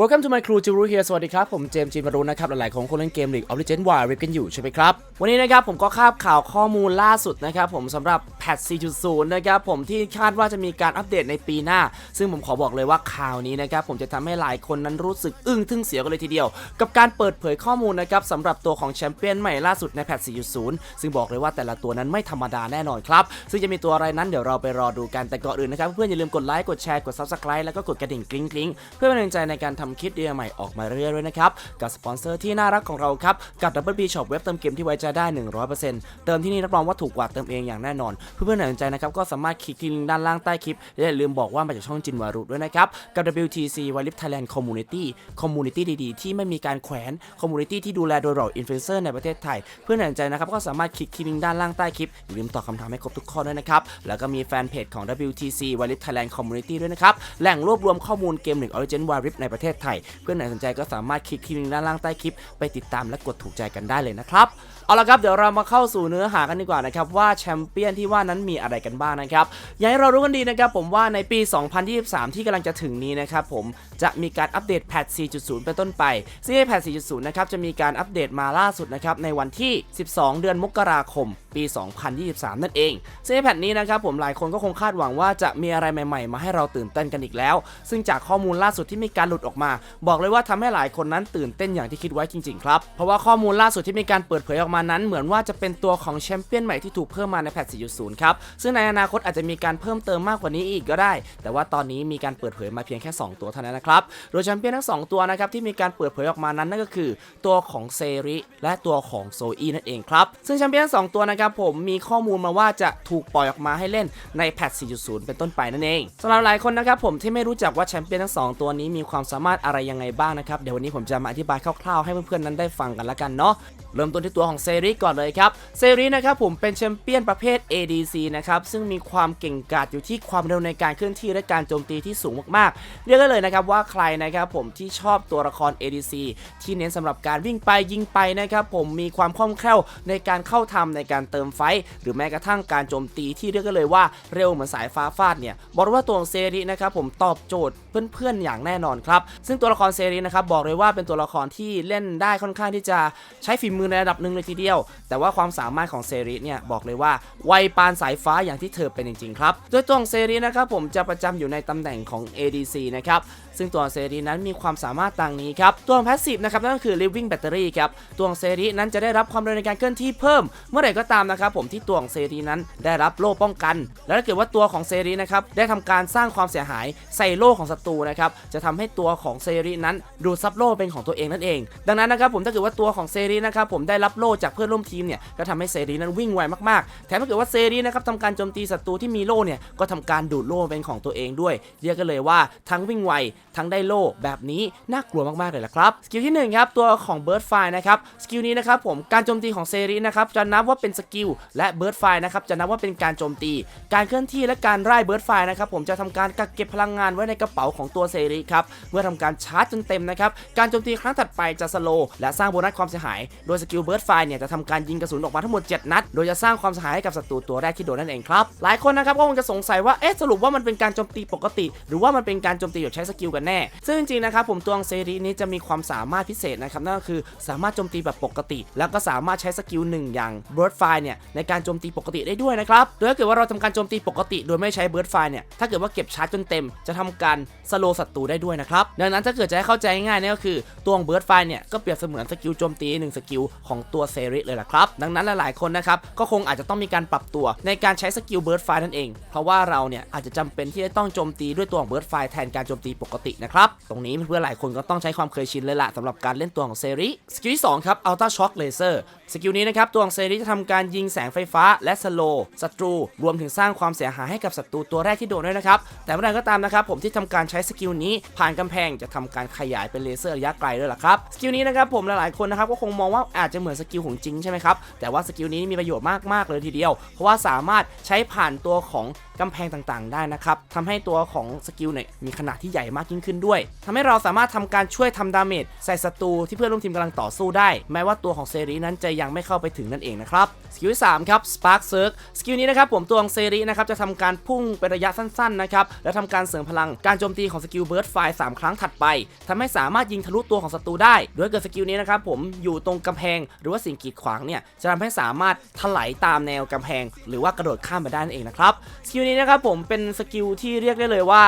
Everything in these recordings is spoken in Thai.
Welcome to my crew จิรูเฮียสวัสดีครับ ผมเจมส์จีนวรุนะครับ หลายๆคนคงเล่นเกม League of Legends Wild Rift กันอยู่ใช่ไหมครับ วันนี้นะครับผมก็คาบข่าวข้อมูลล่าสุดนะครับผมสำหรับแพท 4.0 นะครับผมที่คาดว่าจะมีการอัปเดตในปีหน้า ซึ่งผมขอบอกเลยว่าข่าวนี้นะครับผมจะทำให้หลายคนนั้นรู้สึกอึ้งทึ่งเสียกันเลยทีเดียว กับการเปิดเผยข้อมูลนะครับสำหรับตัวของแชมเปี้ยนใหม่ล่าสุดในแพท 4.0 ซึ่งบอกเลยว่าแต่ละตัวนั้นไม่ธรรมดาแน่นอนครับซึ่งจะมีตัวอะไรนั้นเดี๋ยวเราไปรอดูกันแต่ก่อนอื่นนะครับเพื่อนอย่าลืมกดไลค์กดแชร์กด Subscribe แล้วก็กดกระดิ่งกริ๊งกริ๊งเพื่อเป็นกำลังใจในการทำคลิปเดียใหม่ออกมาเรื่อยๆด้วยนะครับ กับสปอนเซอร์ที่น่ารักของเราครับ กับ Double B Shop เว็บเติมเกมที่ไว้ใจได้ 100%เติมที่นี่รับรองว่าถูกกว่าเติมเองอย่างแน่นอน เพื่อนๆสนใจนะครับก็สามารถคลิกที่ลิงก์ด้านล่างใต้คลิปและอย่าลืมบอกว่ามาจากช่องจินวารุด้วยนะครับ กับ WTC w i l i f Thailand Community Community ดีๆ ที่ไม่มีการแขวน Community ที่ดูแลโดยเราอินฟลูเอนเซอร์ในประเทศไทย เพื่อนๆสนใจนะครับก็สามารถคลิกที่ลิงก์ด้านล่างใต้คลิปอย่าลืมตอบคำถามให้ครบทุกข้อด้วยนะครับแล้วก็มีแฟนเพจของ WTC w i l i f Thailand Community ด้วยนะครับแหล่งรวบรวมข้อมูลเกมหนึ่ง Origin Wild Rift ในประเทศไทย เพื่อนไหนสนใจก็สามารถคลิกที่ลิงก์ด้านล่างใต้คลิปไปติดตามและกดถูกใจกันได้เลยนะครับเอาละครับเดี๋ยวเรามาเข้าสู่เนื้อหากันดีกว่านะครับว่าแชมเปี้ยนที่ว่านั้นมีอะไรกันบ้างนะครับอย่างที่เรารู้กันดีนะครับผมว่าในปี 2023 ที่กำลังจะถึงนี้นะครับผมจะมีการอัปเดตแพท 4.0 เป็นต้นไปซึ่งในแพท 4.0 นะครับจะมีการอัปเดตมาล่าสุดนะครับในวันที่ 12 เดือนมกราคมปี 2023 นั่นเองซึ่งในแพทนี้นะครับผมหลายคนก็คงคาดหวังว่าจะมีอะไรใหม่ๆ มาให้เราตื่นเต้นกันอีกแล้ว ซึ่งจากข้อมูลล่าสุดที่มีการหลุดออกมา บอกเลยว่าทำให้หลายคนนั้นตื่นเต้นอย่างที่คิดไว้จริงๆครับเพราะว่าข้อมูลล่าสุดที่มีการเปิดเผยออกมานั้น เหมือนว่าจะเป็นตัวของแชมเปี้ยนใหม่ที่ถูกเพิ่มมาในแพท4.0ครับซึ่งในอนาคตอาจจะมีการเพิ่มเติมมากกว่านี้อีกก็ได้ แต่ว่าตอนนี้มีการเปิดเผยมาเพียงแค่ 2 ตัวเท่านั้นนะครับโดยแชมเปี้ยนทั้ง 2 ตัวนะครับที่มีการเปิดเผยออกมานั้นนั่นก็คือ ตัวของเซริและตัวของโซอีนั่นเองครับซึ่งแชมเปี้ยนทั้งสองตัวนะครับผมมีข้อมูลมาว่าจะถูกปล่อยออกมาให้เล่นในแพท4.0 เป็นต้นไปนั่นเองสำหรับหลายคนนะครับผมที่ไม่รู้จักว่าแชมเปี้ยนทั้งสองตัวนี้มีความสามารถอะไรยังไงบ้างนะครับเดี๋ยววันนี้ผมจะมาอธิบายคร่าวๆให้เพื่อนๆนั้นได้ฟังกันละกันเนาะ เริ่มต้นที่ตัวของเซรีก่อนเลยครับเซรีนะครับผมเป็นแชมเปี้ยนประเภท ADC นะครับซึ่งมีความเก่งกาจอยู่ที่ความเร็วในการเคลื่อนที่และการโจมตีที่สูงมากๆ เรียกได้เลยนะครับว่าใครนะครับผมที่ชอบตัวละคร ADC ที่เน้นสำหรับการวิ่งไปยิงไปนะครับผมมีความคล่องแคล่วในการเข้าทำในการเติมไฟ หรือแม้กระทั่งการโจมตีที่เรียกได้เลยว่าเร็วเหมือนสายฟ้าฟาดเนี่ยบอกว่าตัวของเซรีนะครับผมตอบโจทย์เพื่อนๆอย่างแน่นอนครับซึ่งตัวละครเซรีนะครับบอกเลยว่าเป็นตัวละครที่เล่นได้ค่อนข้างที่จะใช้ฝีมือในระดับหนึ่งเลยทีเดียว แต่ว่าความสามารถของเซรีเนี่ยบอกเลยว่าไวปานสายฟ้าอย่างที่เธอเป็นจริงๆครับโดยตัวของเซรีนะครับผมจะประจำอยู่ในตำแหน่งของ ADC นะครับซึ่งตัวเซรีนั้นมีความสามารถดังนี้ครับตัวของแพสซีฟนะครับนั่นก็คือ living battery ครับตัวของเซรีนั้นจะได้รับความเร็วในการเคลื่อนที่เพิ่ม เมื่อไหร่ก็ตามนะครับผมที่ตัวของเซรีนั้นได้รับโล่ป้องกัน แล้วถ้าเกิดว่าตัวของเซรีนะครับได้ทำการสร้างความเสียหายใส่โล่ของศัตรูนะครับจะทำให้ตัวของเซรีนั้นดูดซับโล่เป็นของตัวเองนั่นเอง ดังนั้นนะครับผมถ้าเกิดว่าตัวของเซรีนะครับผมได้รับโล่จากเพื่อนร่วมทีมเนี่ยก็ทำให้เซรีนั้นวิ่งไวมากๆ แถมถ้าเกิดว่าเซรีนะครับทำการโจมตีศัตรูที่มีโล่เนี่ยก็ทำการดูดโล่เป็นของตัวเองด้วย เรียกกันเลยว่าทั้งวิ่งไวทั้งได้โล่แบบนี้น่ากลัวมากๆเลยละครับสกิลที่หนึ่งครับตัวของเบิร์ดไฟนะครับสกิลนี้นะครับผมการโจมตีของเซรีนะครับจะนับว่าเป็นสกิลและเบิร์ดไฟนะครับจะนับว่าเป็นการโจมตี การเคลื่อนที่และการไล่เบิร์ดไฟนะครับผมจะทำการกักเก็บพลังงานไว้ในกระเป๋าของตัวเซรีครับเมื่อทำการชาร์จจนเต็มนะครับการโจมตีครั้งถัดไปจะสโลและสร้างโบนัสความเสียหายโดยสกิลเบิร์ดไฟเนี่ยจะทำการยิงกระสุนออกมาทั้งหมด 7 นัด โดยจะสร้างความเสียหายให้กับศัตรูตัวแรกที่โดนนั่นเองครับ หลายคนนะครับก็คงจะสงสัยว่า เอ๊ะ สรุปว่ามันเป็นการโจมตีปกติ หรือว่ามันเป็นการโจมตีแบบใช้สกิลกันแน่ ซึ่งจริงๆนะครับผมตัวองเซรีนี้จะมีความสามารถพิเศษนะครับนั่นก็คือสามารถโจมตีแบบปกติ แล้วก็สามารถใช้สกิลหนึ่งอย่างเบิร์ดไฟเนี่ยในการโจมตีปกติได้ด้วยนะครับ โดยถ้าเกิดว่าเราทำการโจมตีปกติ โดยไม่ใช้เบิร์ดไฟเนี่ย ถ้าเกิดว่าเก็บชาร์จจนเต็ม จะทำการสโลศัตรูได้ด้วยนะครับ ดังนั้นถ้าเกิดจะให้เข้าใจง่ายๆนี่ก็คือตัวของเบิร์ดไฟเนี่ยก็เปรียบเสมือนสกิลโจมตีหนึ่งสกิลของตัวเซริเลยล่ะครับ ดังนั้นหลายๆคนนะครับก็คงอาจจะต้องมีการปรับตัวในการใช้สกิลเบิร์ดไฟนั่นเอง เพราะว่าเราเนี่ยอาจจะจำเป็นที่จะต้องโจมตีด้วยตัวของเบิร์ดไฟแทนการโจมตีปกตินะครับตรงนี้เพื่อนๆหลายคนก็ต้องใช้ความเคยชินเลยล่ะสำหรับการเล่นตัวของเซริสกิลที่2ครับอัลต้าช็อคเลเซอร์ สกิลนี้นะครับตัวของเซริจะทำการยิงแสงไฟฟ้าและสโลศัตรู รวมถึงสร้างความเสียหายให้กับศัตรูตัวแรกที่โดนด้วยนะครับ แต่เมื่อไรก็ตามนะครับผมที่ทำการใช้สกิลนี้ผ่านกำแพงจะทำการขยายเป็นเลเซอร์ระยะไกลด้วยล่ะครับ สกิลนี้นะครับผมหลายๆคนนะครับก็คงมองว่าอาจจะเหมือนสกิลของจริงใช่ไหมครับ แต่ว่าสกิลนี้มีประโยชน์มากๆเลยทีเดียว เพราะว่าสามารถใช้ผ่านตัวของ กำแพงต่างๆ ได้นะครับทำให้ตัวของสกิลเนี่ยมีขนาดที่ใหญ่มากยิ่งขึ้นด้วยทำให้เราสามารถทำการช่วยทำดาเมจใส่ศัตรูที่เพื่อนร่วมทีมกำลังต่อสู้ได้ แม้ว่าตัวของเซรีนั้นจะยังไม่เข้าไปถึงนั่นเองนะครับสกิลที่3ครับ Spark Surge สกิลนี้นะครับผมตัวของเซรินะครับจะทำการพุ่งเป็นระยะสั้นๆนะครับแล้วทำการเสริมพลังการโจมตีของสกิลเบิร์ดไฟ3ครั้งถัดไปทำให้สามารถยิงทะลุตัวของศัตรูได้ โดยเกิดสกิลนี้นะครับผมอยู่ตรงกำแพง หรือว่าสิ่งกีดขวางเนี่ยจะทำให้สามารถถลายตามแนวกำแพง หรือว่ากระโดดข้ามไปได้นั่นเองนะครับสกิลนี้นะครับผมเป็นสกิลที่เรียกได้เลยว่า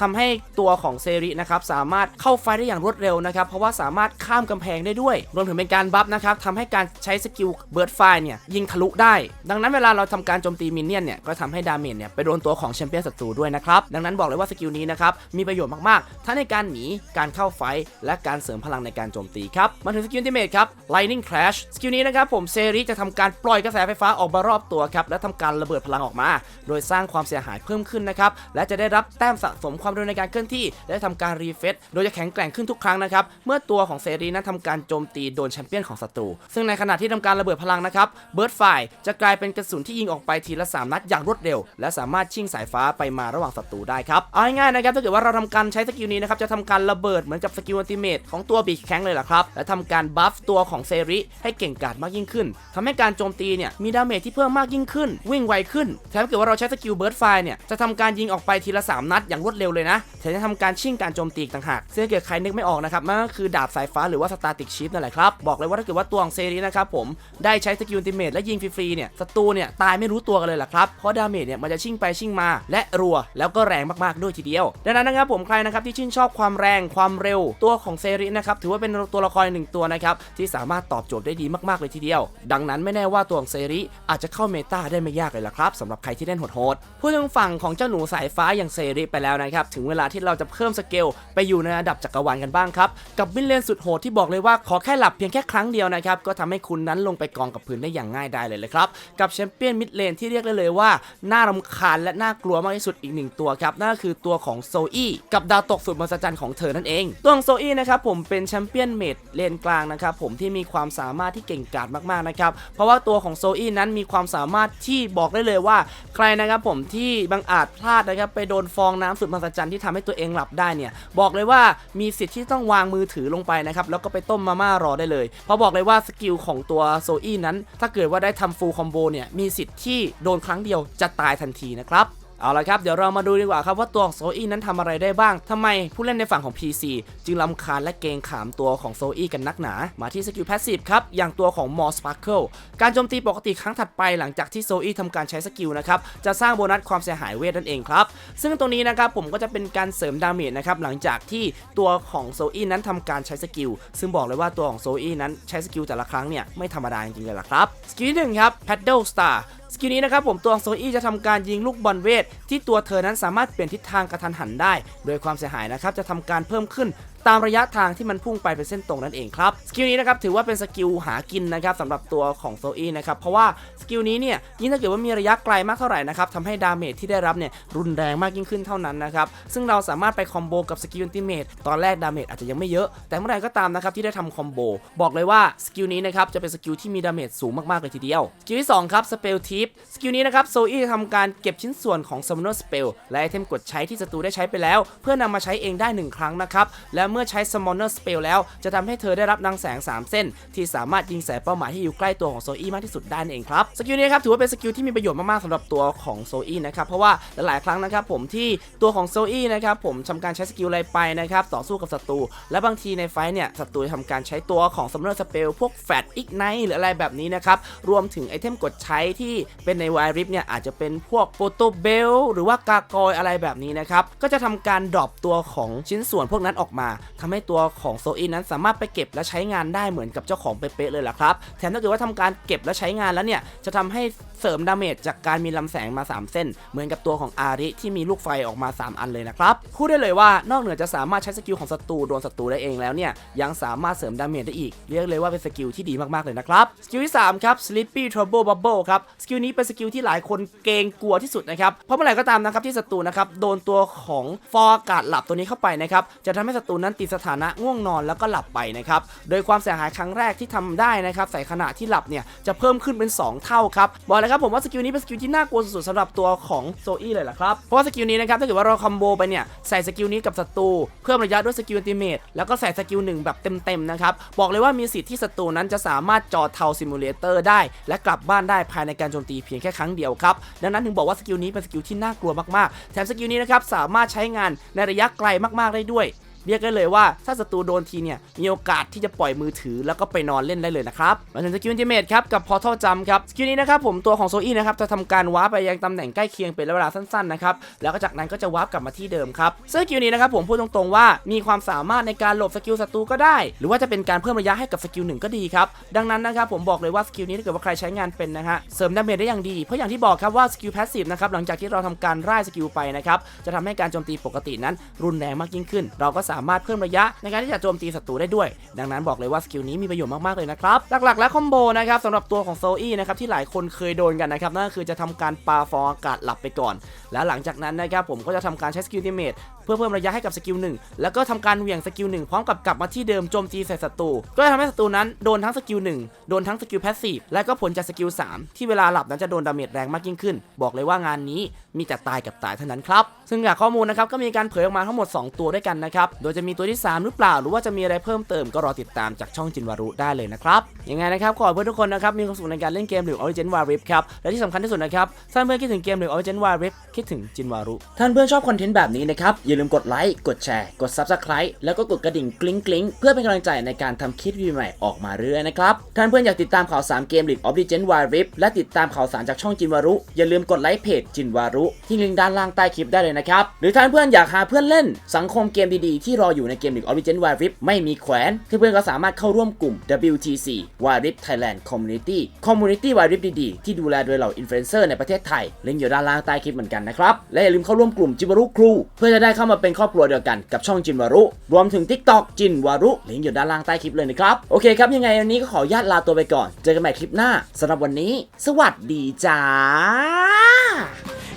ทำให้ตัวของเซรินะครับสามารถเข้าไฟได้อย่างรวดเร็วนะครับเพราะว่าสามารถข้ามกำแพงได้ด้วย รวมถึงเป็นการบัฟนะครับทำให้การใช้สกิลเบิร์ดไฟเนี่ยยิงทะลุได้ ดังนั้นเวลาเราทำการโจมตีมินเนี่ยนเนี่ยก็ทำให้ดาเมจเนี่ยไปโดนตัวของแชมเปี้ยนศัตรูด้วยนะครับดังนั้นบอกเลยว่าสกิลนี้นะครับมีประโยชน์มากๆ ทั้งในการหนีการเข้าไฟและการเสริมพลังในการโจมตีครับมาถึงสกิลที่เมทครับ Lightning Crash สกิลนี้นะครับผมเซริจะทำการปล่อยกระแสไฟฟ้าออกมารอบตัวครับและทำการระเบิดพลังออกมา โดยสร้างความเสียหายเพิ่มขึ้นนะครับและจะได้รับแต้มสะสมความเร็วในการเคลื่อนที่ และทำการรีเฟซโดยจะแข็งแกร่งขึ้นทุกครั้งนะครับเมื่อตัวของเซรีนั้นทำการโจมตีโดนแชมเปี้ยนของศัตรู ซึ่งในขณะที่ทำการระเบิดพลังนะครับเบิร์ดไฟจะกลายเป็นกระสุนที่ยิงออกไปทีละ 3 นัดอย่างรวดเร็ว และสามารถชิ่งสายฟ้าไปมาระหว่างศัตรูได้ครับเอาง่ายๆนะครับถ้าเกิดว่าเราทำการใช้สกิลนี้นะครับจะทำการระเบิดเหมือนกับสกิลอัลติเมทของตัวบีชแข้งเลยล่ะครับและทำการบัฟตัวของเซริให้เก่งกาจมากยิ่งขึ้นทำให้การโจมตีเนี่ยมีดาเมจที่เพิ่มมากยิ่งขึ้น วิ่งไวขึ้นแถมเกิดว่าเราใช้สกิลเบิร์ดไฟเนี่ยจะทำการยิงออกไปทีละ 3 นัดอย่างรวดเร็วเลยนะแถมจะทำการชิ่งการโจมตีอีกต่างหากซึ่งเกิดใครนึกไม่ออกนะครับมันก็คือดาบสายฟ้าหรือว่าสตาติกชิปนั่นแหละครับบอกเลยว่าถ้าเกิดว่าตัวของเซรีนะครับผมได้ใช้สกิลติเมทและยิงฟรีๆเนี่ยศัตรูเนี่ยตายไม่รู้ตัวกันเลยล่ะครับเพราะดาเมจเนี่ยมันจะชิ่งไปชิ่งมา และรัวแล้วก็แรงมากๆด้วยทีเดียว ดังนั้นนะครับผมใครนะครับที่ชื่นชอบความแรงความเร็วตัวของเซรีนะครับถือว่าเป็นตัวละครหนึ่งตัวนะครับที่สามารถตอบโจทย์ได้ดีมากๆเลยทีเดียว ดังนั้นไม่แน่ว่าตัวของเซรีอาจจะเข้าเมตาได้ไม่ยากเลยล่ะครับสำหรับใครที่เล่นโหดๆพูดถึงฝั่งของเจ้าหนูสายฟ้าอย่างเซรีไปแล้วนะครับถึงเวลาที่เราจะเพิ่มสเกลไปอยู่ในระดับจักรวาลกันบ้างครับ กับวินเลนสุดโหดที่บอกเลยว่าขอแค่หลับเพียงแค่ครั้งเดียวนะครับก็ทำให้คุณนั้นลงไปกองกับพื้นได้อย่างง่ายได้เลยเลยครับกับแชมเปี้ยนมิดเลนที่เรียกได้เลยว่าน่ารำคาญและน่ากลัวมากที่สุดอีกหนึ่งตัวครับนั่นก็คือตัวของโซอี้กับดาวตกสุดมหัศจรรย์ของเธอนั่นเองตัวของโซอี้นะครับผมเป็นแชมเปี้ยนเมดเลนกลางนะครับผมที่มีความสามารถที่เก่งกาจมากๆนะครับเพราะว่าตัวของโซอี้นั้นมีความสามารถที่บอกได้เลยว่า ใครนะครับผมที่บังอาจพลาดนะครับไปโดนฟองน้ำสุดมหัศจรรย์ที่ทำให้ตัวเองหลับได้เนี่ยบอกเลยว่ามีสิทธิ์ที่ต้องวางมือถือลงไปนะครับแล้วก็ไปต้มมาม่ารอได้เลย เพราะบอกเลยว่าสกิลของตัวโซอี้นั้น ถ้าเกิดว่าได้ทำฟูลคอมโบเนี่ยมีสิทธิ์ที่โดนครั้งเดียวจะตายทันทีนะครับ เอาละครับ เดี๋ยวเรามาดูดีกว่าครับว่าตัวของโซอี้นั้นทำอะไรได้บ้างทำไมผู้เล่นในฝั่งของ PC จึงลำคาญและเกงขามตัวของโซอี้กันนักหนา มาที่สกิลแพสซีฟครับ อย่างตัวของมอสปาร์เคิลการโจมตีปกติครั้งถัดไปหลังจากที่โซอี้ทำการใช้สกิลนะครับ จะสร้างโบนัสความเสียหายเวทนั่นเองครับ ซึ่งตรงนี้นะครับผมก็จะเป็นการเสริมดาเมจนะครับหลังจากที่ตัวของโซอี้นั้นทำการใช้สกิล ซึ่งบอกเลยว่าตัวของโซอี้นั้นใช้สกิลแต่ละครั้งเนี่ยไม่ธรรมดาจริงๆเลยล่ะครับสกิลที่หนึ่งครับ Paddle Star สกิลนี้นะครับผมตัวโซอี้จะทำการยิงลูกบอลเวท ที่ตัวเธอนั้นสามารถเปลี่ยนทิศทางกระทันหันได้ โดยความเสียหายนะครับจะทำการเพิ่มขึ้นตามระยะทางที่มันพุ่งไปเป็นเส้นตรงนั่นเองครับ สกิลนี้นะครับถือว่าเป็นสกิลหากินนะครับสำหรับตัวของโซอี้นะครับ เพราะว่าสกิลนี้เนี่ยยิ่งถ้าเกิดว่ามีระยะไกลมากเท่าไหร่นะครับทำให้ดาเมจที่ได้รับเนี่ยรุนแรงมากยิ่งขึ้นเท่านั้นนะครับ ซึ่งเราสามารถไปคอมโบกับสกิลอัลติเมทตอนแรกดาเมจอาจจะยังไม่เยอะ แต่เมื่อไหร่ก็ตามนะครับที่ได้ทำคอมโบบอกเลยว่าสกิลนี้นะครับจะเป็นสกิลที่มีดาเมจสูงมากๆเลยทีเดียวสกิลที่สองครับสเปลทิปสกิลนี้นะครับโซอี้จะทำการเก็บชิ้นส่วนของ Summoner Spell และไอเทมกดใช้ที่ศัตรูได้ใช้ไปแล้ว เพื่อนำมาใช้เองได้หนึ่งครั้งนะครับและเมื่อใช้ Summoner Spell แล้วจะทำให้เธอได้รับรังแสง 3 เส้น ที่สามารถยิงใส่เป้าหมายที่อยู่ใกล้ตัวของโซอี้มากที่สุดได้นเองครับสกิลนี้ครับถือว่าเป็นสกิลที่มีประโยชน์มากๆสำหรับตัวของโซอี้นะครับเพราะว่าหลายๆครั้งนะครับผมที่ตัวของโซอี้นะครับผมทำการใช้สกิลอะไรไปนะครับต่อสู้กับศัตรูและบางทีในไฟเนี่ยศัตรูจะทำการใช้ตัวของ Summoner Spell พวกแฟตอีกไนหรืออะไรแบบนี้นะครับรวมถึงไอเทมกดใช้ที่เป็นในวายริฟเนี่ยอาจจะเป็นพวกโปโตเบลหรือว่ากากอยอะไรแบบนี้นะครับ ก็จะทำการดรอปตัวของชิ้นส่วนพวกนั้นออกมาทำให้ตัวของโซอี้นั้นสามารถไปเก็บและใช้งานได้เหมือนกับเจ้าของเป๊ะเลยล่ะครับ แถมถ้าเกิดว่าทำการเก็บและใช้งานแล้วเนี่ย จะทำให้เสริมดาเมจจากการมีลำแสงมา 3 เส้น เหมือนกับตัวของอาริที่มีลูกไฟออกมา 3 อันเลยนะครับ พูดได้เลยว่านอกเหนือจะสามารถใช้สกิลของศัตรูโดนศัตรูได้เองแล้วเนี่ย ยังสามารถเสริมดาเมจได้อีก เรียกเลยว่าเป็นสกิลที่ดีมากๆเลยนะครับ สกิลที่สามครับ Sleepy Trouble Bubble ครับ สกิลนี้เป็นสกิลที่หลายคนเกรงกลัวที่สุดนะครับ เพราะเมื่อไหร่ก็ตามนะครับที่ศัตรูนะครับโดนตัวของฟอร์อากาศหลับตัวนี้เข้าไปนะครับจะทำให้ศัตรูนั้นติดสถานะง่วงนอนแล้วก็หลับไปนะครับโดยความเสียหายครั้งแรกที่ทำได้นะครับใส่ขณะที่หลับเนี่ยจะเพิ่มขึ้นเป็น 2 เท่าครับบอกเลยครับผมว่าสกิลนี้เป็นสกิลที่น่ากลัวสุดๆสำหรับตัวของโซอี้เลยล่ะครับเพราะว่าสกิลนี้นะครับถ้าเกิดว่าเราคอมโบไปเนี่ยใส่สกิลนี้กับศัตรูเพิ่มระยะด้วยสกิลอัลติเมทแล้วก็ใส่สกิลหนึ่งแบบเต็มๆนะครับบอกเลยว่ามีสิทธิ์ที่ศัตรูนั้นจะสามารถจอเทาซิมูเลเตอร์ได้ และกลับบ้านได้ภายในการโจมตีเพียงแค่ครั้งเดียวครับ ดังนั้นถึงบอกว่าสกิลนี้เป็นสกิลที่น่ากลัวมากๆ แถมสกิลนี้นะครับสามารถใช้งานในระยะไกลมากๆได้ด้วย เรียกได้เลยว่าถ้าศัตรูโดนทีเนี่ยมีโอกาสที่จะปล่อยมือถือแล้วก็ไปนอนเล่นได้เลยนะครับมาถึงสกิลอันติเมทครับกับพอทัลจัมครับสกิลนี้นะครับผมตัวของโซอี้นะครับจะทำการวาร์ปไปยังตำแหน่งใกล้เคียงเป็นระยะเวลาสั้นๆนะครับแล้วก็จากนั้นก็จะวาร์ปกลับมาที่เดิมครับซึ่งสกิลนี้นะครับผมพูดตรงๆว่ามีความสามารถในการหลบสกิลศัตรูก็ได้ หรือว่าจะเป็นการเพิ่มระยะให้กับสกิลหนึ่งก็ดีครับดังนั้นนะครับผมบอกเลยว่าสกิลนี้ถ้าเกิดว่าใครใช้งานเป็นนะฮะเสริมดาเมจได้อย่างดีเพราะอย่างที่บอกครับว่าสกิลแพสซีฟนะครับหลังจากที่เราทำการไล่สกิลไปนะครับจะทำให้การโจมตีปกตินั้นรุนแรงมากยิ่งขึ้น เราก็สาามารถเพิ่มระยะในการที่จะโจมตีศัตรูได้ด้วย ดังนั้นบอกเลยว่าสกิลนี้มีประโยชน์มากๆเลยนะครับ หลักๆ และคอมโบนะครับสำหรับตัวของโซอี้นะครับที่หลายคนเคยโดนกันนะครับนั่นก็คือจะทำการปาฟองอากาศหลับไปก่อน แล้วหลังจากนั้นนะครับผมก็จะทำการใช้สกิลติเมทเพื่อเพิ่มระยะให้กับสกิลหนึ่งแล้วก็ทำการเหวี่ยงสกิลหนึ่งพร้อมกับกลับมาที่เดิมโจมตีใส่ศัตรูก็จะทำให้ศัตรูนั้นโดนทั้งสกิลหนึ่งโดนทั้งสกิลแพสซีฟและก็ผลจากสกิลสามที่เวลาหลับนั้นจะโดนดาเมจแรงมากยิ่งขึ้น บอกเลยว่างานนี้มีแต่ตายกับตายเท่านั้นครับซึ่งจากข้อมูลนะครับก็มีการเผยออกมาทั้งหมด 2 ตัวด้วยกันนะครับ โดยจะมีตัวที่ 3 หรือเปล่า หรือว่าจะมีอะไรเพิ่มเติมก็รอติดตามจากช่องจินวารุได้เลยนะครับ ยังไงนะครับขอเพื่อนทุกคนนะครับมีความสุขในการเล่นเกมหรือ Origin War Rift ครับ และที่สำคัญที่สุดนะครับถ้าเพื่อนคิดถึงเกมหรือ Origin War Rift คิดถึงจินวารุ ท่านเพื่อนชอบคอนเทนต์แบบนี้นะครับอย่าลืมกดไลค์กดแชร์กด Subscribe แล้วก็กดกระดิ่งกริ๊งกริ๊งเพื่อเป็นกำลังใจในการทำคลิปวิดีโอใหม่ออกมาเรื่อยนะครับท่านเพื่อนอยากติดตามข่าวสารเกม League of Legends Wild Rift และติดตามข่าวสารจากช่องจินวารุอย่าลืมกดไลค์เพจจินวารุที่ลิงก์ด้านล่างใต้คลิปได้เลยนะครับ หรือท่านเพื่อนอยากหาเพื่อนเล่น สังคมเกมดีๆ ที่รออยู่ในเกม League of Legends Wild Rift ไม่มีแขวน เพื่อนๆก็สามารถเข้าร่วมกลุ่ม WTC Wild Rift Thailand Community Community Wild Rift ดีๆ ที่ดูแลโดยเหล่าอินฟลูเอนเซอร์ในประเทศไทยลิงก์อยู่ด้านล่างใต้คลิปเหมือนกันนะครับและอย่าลืมเข้าร่วมกลุ่มจินวารุครู เพื่อจะได้เข้ามาเป็นครอบครัวเดียวกันกับช่องจินวารุ รวมถึง TikTok จินวารุลิงก์อยู่ด้านล่างใต้คลิปเลยนะครับโอเคครับยังไงวันนี้ก็ขออนุญาตลาตัวไปก่อน เจอกันใหม่คลิปหน้าสำหรับวันนี้ สวัสดีจ้า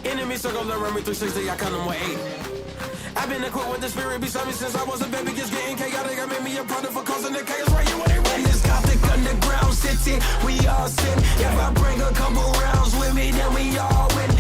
Enemies circle around me 360, I count them with eight. I've been equipped with the spirit beside me since I was a baby. Just getting chaotic. I made me a product for causing the chaos right here when they run this gothic underground city. We all sin. If I bring a couple rounds with me, then we all win.